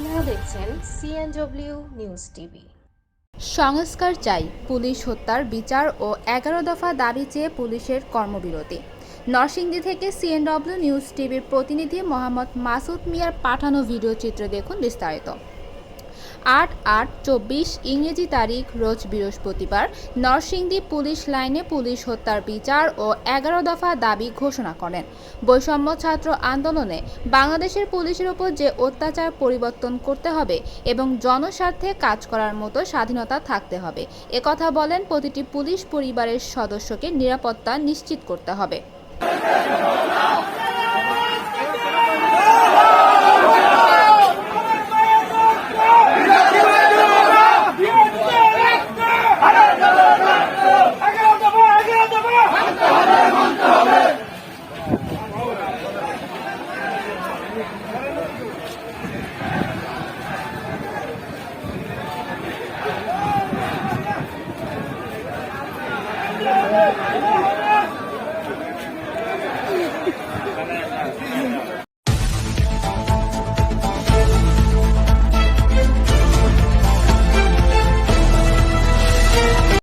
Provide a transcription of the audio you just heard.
আপনারা দেখছেন CNW news TV সংস্কার চাই পুলিশ হত্যার বিচার ও এগারো দফা দাবি চেয়ে পুলিশের কর্মবিরতি। নরসিংদী থেকে সিএনডব্লিউ নিউজ টিভির প্রতিনিধি মোহাম্মদ মাসুদ মিয়ার পাঠানো ভিডিও চিত্র দেখুন বিস্তারিত। আট আট চব্বিশ ইংরেজি তারিখ রোজ বৃহস্পতিবার। নরসিংদী পুলিশ লাইনে পুলিশ হত্যার বিচার ও এগারো দফা দাবি ঘোষণা করেন। বৈষম্য ছাত্র আন্দোলনে বাংলাদেশের পুলিশের ওপর যে অত্যাচার পরিবর্তন করতে হবে এবং জনস্বার্থে কাজ করার মতো স্বাধীনতা থাকতে হবে একথা বলেন প্রতিটি পুলিশ পরিবারের সদস্যকে নিরাপত্তা নিশ্চিত করতে হবে। Yeah.